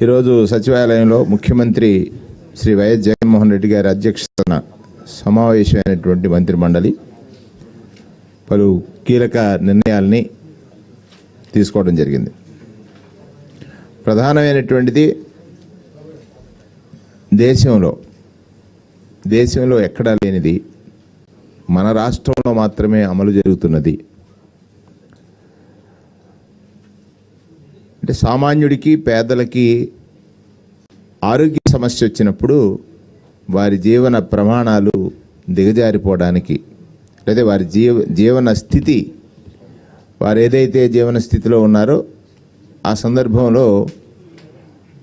ఈరోజు సచివాలయంలో ముఖ్యమంత్రి శ్రీ వైఎస్ జగన్మోహన్ రెడ్డి గారి అధ్యక్షతన సమావేశమైనటువంటి మంత్రి మండలి పలు కీలక నిర్ణయాల్ని తీసుకోవడం జరిగింది. ప్రధానమైనటువంటిది దేశంలో దేశంలో ఎక్కడా లేనిది మన రాష్ట్రంలో మాత్రమే అమలు జరుగుతున్నది అంటే సామాన్యుడికి పేదలకి ఆరోగ్య సమస్య వచ్చినప్పుడు వారి జీవన ప్రమాణాలు దిగజారిపోవడానికి లేదా వారి జీవ జీవన స్థితి వారు ఏదైతే జీవన స్థితిలో ఉన్నారో ఆ సందర్భంలో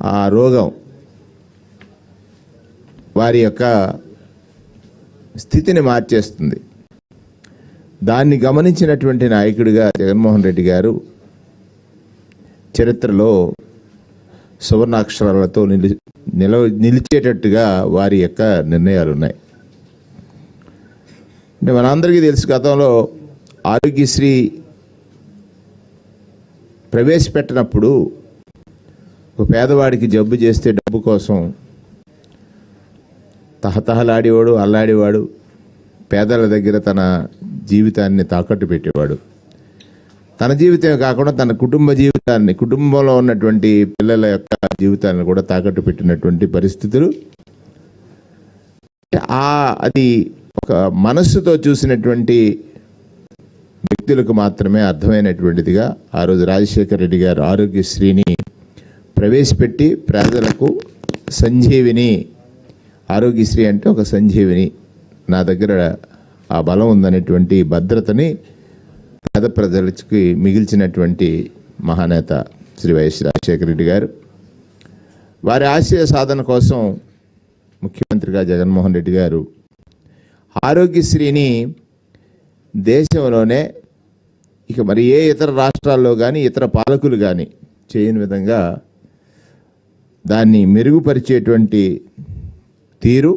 ఆ రోగం వారి యొక్క స్థితిని మార్చేస్తుంది. దాన్ని గమనించినటువంటి నాయకుడిగా జగన్మోహన్ రెడ్డి గారు చరిత్రలో సువర్ణాక్షరాలతో నిలి నిలవ నిలిచేటట్టుగా వారి యొక్క నిర్ణయాలు ఉన్నాయి అంటే మనందరికీ తెలుసు గతంలో ఆరోగ్యశ్రీ ప్రవేశపెట్టినప్పుడు ఒక పేదవాడికి జబ్బు చేస్తే డబ్బు కోసం తహతహలాడేవాడు అల్లాడేవాడు పేదల దగ్గర తన జీవితాన్ని తాకట్టు పెట్టేవాడు. తన జీవితమే కాకుండా తన కుటుంబ జీవితాన్ని కుటుంబంలో ఉన్నటువంటి పిల్లల యొక్క జీవితాన్ని కూడా తాకట్టు పెట్టినటువంటి పరిస్థితులు. ఆ అది ఒక మనస్సుతో చూసినటువంటి వ్యక్తులకు మాత్రమే అర్థమైనటువంటిదిగా ఆ రోజు రాజశేఖర రెడ్డి గారు ఆరోగ్యశ్రీని ప్రవేశపెట్టి ప్రజలకు సంజీవిని ఆరోగ్యశ్రీ అంటే ఒక సంజీవిని నా దగ్గర ఆ బలం ఉందనేటువంటి భద్రతని పేద ప్రజలకి మిగిల్చినటువంటి మహానేత శ్రీ వైఎస్ రాజశేఖర రెడ్డి గారు. వారి ఆశయ సాధన కోసం ముఖ్యమంత్రిగా జగన్మోహన్ రెడ్డి గారు ఆరోగ్యశ్రీని దేశంలోనే ఇక మరి ఏ ఇతర రాష్ట్రాల్లో కానీ ఇతర పాలకులు కానీ చేయని విధంగా దాన్ని మెరుగుపరిచేటువంటి తీరు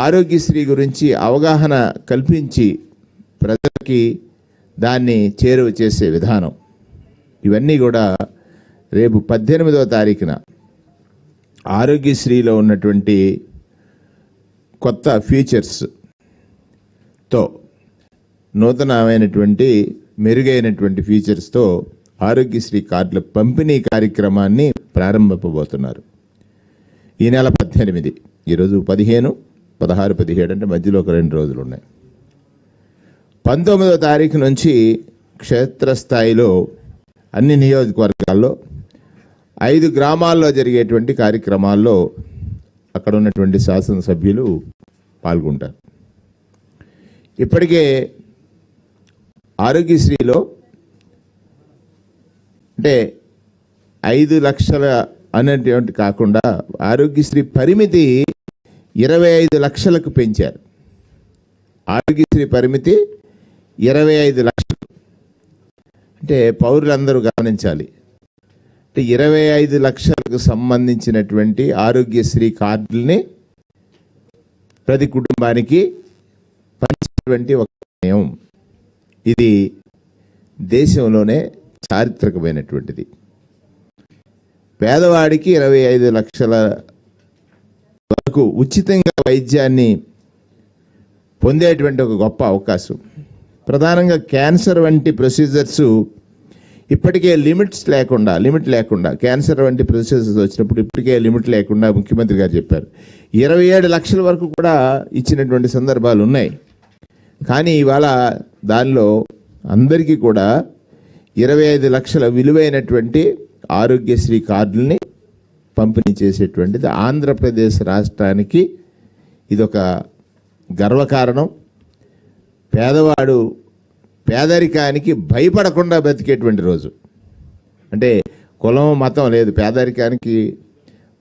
ఆరోగ్యశ్రీ గురించి అవగాహన కల్పించి ప్రజలకి దాన్ని చేరువ చేసే విధానం. ఇవన్నీ కూడా రేపు పద్దెనిమిదవ తారీఖున ఆరోగ్యశ్రీలో ఉన్నటువంటి కొత్త ఫీచర్స్తో నూతనమైనటువంటి మెరుగైనటువంటి ఫీచర్స్తో ఆరోగ్యశ్రీ కార్డుల పంపిణీ కార్యక్రమాన్ని ప్రారంభింపబోతున్నారు. ఈ నెల పద్దెనిమిది ఈరోజు పదిహేను పదహారు పదిహేడు అంటే మధ్యలో ఒక రెండు రోజులు ఉన్నాయి. పంతొమ్మిదో తారీఖు నుంచి క్షేత్రస్థాయిలో అన్ని నియోజకవర్గాల్లో ఐదు గ్రామాల్లో జరిగేటువంటి కార్యక్రమాల్లో అక్కడ ఉన్నటువంటి శాసనసభ్యులు పాల్గొంటారు. ఇప్పటికే ఆరోగ్యశ్రీలో అంటే ఐదు లక్షల అనేటువంటి కాకుండా ఆరోగ్యశ్రీ పరిమితి ఇరవై ఐదు లక్షలకు పెంచారు. ఆరోగ్యశ్రీ పరిమితి ఇరవై ఐదు లక్షలు. అంటే పౌరులందరూ గమనించాలి. అంటే ఇరవై ఐదు లక్షలకు సంబంధించినటువంటి ఆరోగ్యశ్రీ కార్డుల్ని ప్రతి కుటుంబానికి పంచేటువంటి ఒక నిర్ణయం ఇది దేశంలోనే చారిత్రకమైనటువంటిది. పేదవాడికి ఇరవై ఐదు లక్షల వరకు ఉచితంగా వైద్యాన్ని పొందేటువంటి ఒక గొప్ప అవకాశం. ప్రధానంగా క్యాన్సర్ వంటి ప్రొసీజర్స్ ఇప్పటికే లిమిట్స్ లేకుండా లిమిట్ లేకుండా క్యాన్సర్ వంటి ప్రొసీజర్స్ వచ్చినప్పుడు ఇప్పటికే లిమిట్ లేకుండా ముఖ్యమంత్రి గారు చెప్పారు. ఇరవై ఏడు లక్షల వరకు కూడా ఇచ్చినటువంటి సందర్భాలు ఉన్నాయి. కానీ ఇవాళ దానిలో అందరికీ కూడా ఇరవై ఐదు లక్షల విలువైనటువంటి ఆరోగ్యశ్రీ కార్డుల్ని పంపిణీ చేసేటువంటిది ఆంధ్రప్రదేశ్ రాష్ట్రానికి ఇదొక గర్వకారణం. పేదవాడు పేదరికానికి భయపడకుండా బతికేటువంటి రోజు. అంటే కులం మతం లేదు. పేదరికానికి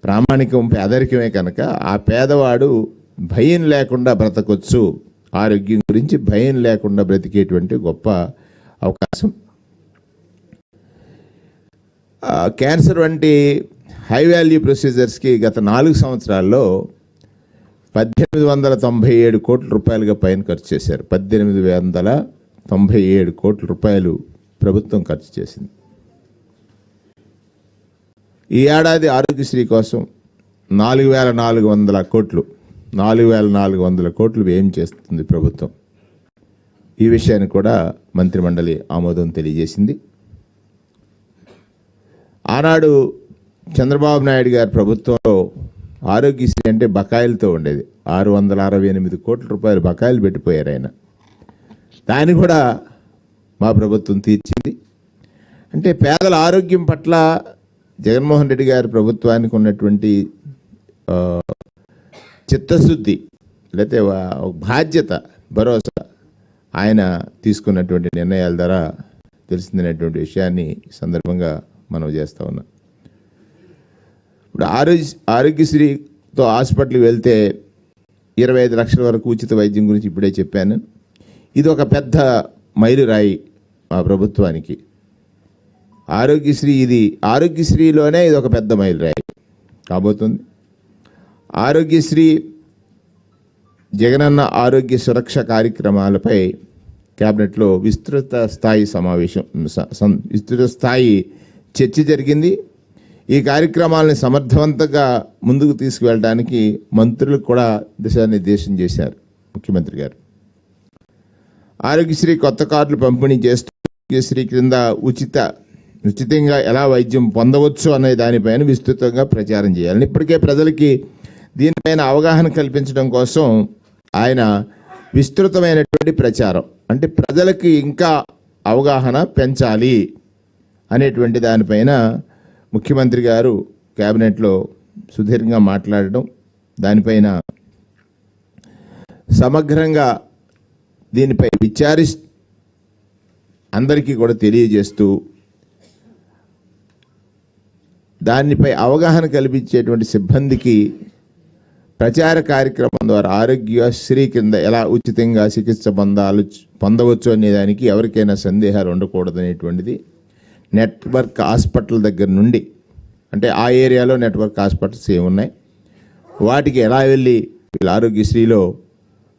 ప్రామాణికం పేదరికమే కనుక ఆ పేదవాడు భయం లేకుండా బ్రతకొచ్చు. ఆరోగ్యం గురించి భయం లేకుండా బ్రతికేటువంటి గొప్ప అవకాశం. క్యాన్సర్ వంటి హై వాల్యూ ప్రొసీజర్స్కి గత నాలుగు సంవత్సరాల్లో పద్దెనిమిది వందల తొంభై ఏడు కోట్ల రూపాయలుగా పైన ఖర్చు చేశారు. పద్దెనిమిది వందల తొంభై ఏడు కోట్ల రూపాయలు ప్రభుత్వం ఖర్చు చేసింది. ఈ ఏడాది ఆరోగ్యశ్రీ కోసం నాలుగు వేల నాలుగు వందల కోట్లు నాలుగు వేల నాలుగు వందల కోట్లు ఏం చేస్తుంది ప్రభుత్వం. ఈ విషయాన్ని కూడా మంత్రిమండలి ఆమోదం తెలియజేసింది. ఆనాడు చంద్రబాబు నాయుడు గారి ప్రభుత్వం ఆరోగ్యశ్రీ అంటే బకాయిలతో ఉండేది. ఆరు వందల అరవై ఎనిమిది కోట్ల రూపాయలు బకాయిలు పెట్టిపోయారు ఆయన. దాన్ని కూడా మా ప్రభుత్వం తీర్చింది. అంటే పేదల ఆరోగ్యం పట్ల జగన్మోహన్ రెడ్డి గారి ప్రభుత్వానికి ఉన్నటువంటి చిత్తశుద్ధి లేకపోతే బాధ్యత భరోసా ఆయన తీసుకున్నటువంటి నిర్ణయాల ద్వారా తెలిసిందనేటువంటి విషయాన్ని సందర్భంగా మనం చేస్తా ఉన్నాం. ఇప్పుడు ఆరోగ్య ఆరోగ్యశ్రీతో హాస్పిటల్కి వెళ్తే ఇరవై ఐదు లక్షల వరకు ఉచిత వైద్యం గురించి ఇప్పుడే చెప్పాను. ఇది ఒక పెద్ద మైలురాయి మా ప్రభుత్వానికి. ఆరోగ్యశ్రీ ఇది ఆరోగ్యశ్రీలోనే ఇది ఒక పెద్ద మైలురాయి కాబోతుంది. ఆరోగ్యశ్రీ జగనన్న ఆరోగ్య సురక్ష కార్యక్రమాలపై క్యాబినెట్లో విస్తృత స్థాయి సమావేశం స- విస్తృత స్థాయి చర్చ జరిగింది. ఈ కార్యక్రమాలను సమర్థవంతంగా ముందుకు తీసుకువెళ్ళడానికి మంత్రులకు కూడా దిశానిర్దేశం చేశారు. ముఖ్యమంత్రి గారు. ఆరోగ్యశ్రీ కొత్త కార్డులు పంపిణీ చేస్తూ ఆరోగ్యశ్రీ క్రింద ఉచిత ఉచితంగా ఎలా వైద్యం పొందవచ్చు అనే దానిపైన విస్తృతంగా ప్రచారం చేయాలని ఇప్పటికే ప్రజలకి దీనిపైన అవగాహన కల్పించడం కోసం ఆయన విస్తృతమైనటువంటి ప్రచారం. అంటే ప్రజలకి ఇంకా అవగాహన పెంచాలి అనేటువంటి దానిపైన ముఖ్యమంత్రి గారు క్యాబినెట్లో సుదీర్ఘంగా మాట్లాడడం దానిపైన సమగ్రంగా దీనిపై విచారి అందరికీ కూడా తెలియజేస్తూ దానిపై అవగాహన కల్పించేటువంటి సిబ్బందికి ప్రచార కార్యక్రమం ద్వారా ఆరోగ్యశ్రీ కింద ఎలా ఉచితంగా చికిత్స పొందాలు పొందవచ్చు అనే దానికి ఎవరికైనా సందేహాలు ఉండకూడదు అనేటువంటిది నెట్వర్క్ హాస్పిటల్ దగ్గర నుండి అంటే ఆ ఏరియాలో నెట్వర్క్ హాస్పిటల్స్ ఏమున్నాయి? వాటికి ఎలా వెళ్ళి వీళ్ళ ఆరోగ్యశ్రీలో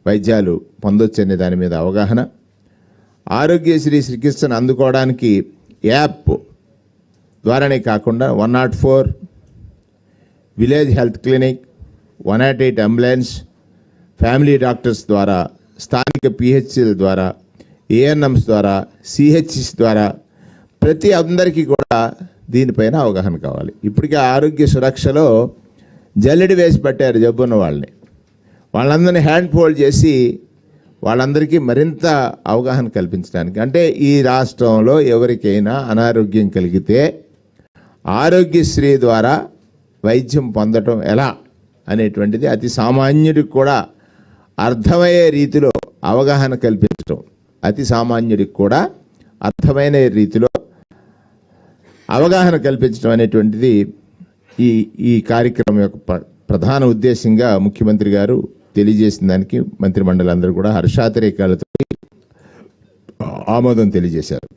వైద్యాలు పొందొచ్చు అనే దాని మీద అవగాహన. ఆరోగ్యశ్రీ చికిత్సను అందుకోవడానికి యాప్ ద్వారానే కాకుండా one not four village health clinic one not eight ambulance family doctors ద్వారా స్థానిక పిహెచ్సిల ద్వారా ఏఎన్ఎంస్ ద్వారా సిహెచ్సిస్ ద్వారా ప్రతి అందరికీ కూడా దీనిపైన అవగాహన కావాలి. ఇప్పటికే ఆరోగ్య సురక్షలో జల్లెడి వేసి పట్టారు జబ్బున్న వాళ్ళని. వాళ్ళందరినీ హ్యాండ్ ఫోల్డ్ చేసి వాళ్ళందరికీ మరింత అవగాహన కల్పించడానికి. అంటే ఈ రాష్ట్రంలో ఎవరికైనా అనారోగ్యం కలిగితే ఆరోగ్యశ్రీ ద్వారా వైద్యం పొందటం ఎలా అనేటువంటిది అతి సామాన్యుడికి కూడా అర్థమయ్యే రీతిలో అవగాహన కల్పించటం. అతి సామాన్యుడికి కూడా అర్థమైన రీతిలో అవగాహన కల్పించడం అనేటువంటిది ఈ ఈ కార్యక్రమం యొక్క ప్రధాన ఉద్దేశంగా ముఖ్యమంత్రి గారు తెలియజేసిన దానికి మంత్రిమండలి అందరూ కూడా హర్షాతిరేకాలతో ఆమోదం తెలియజేశారు.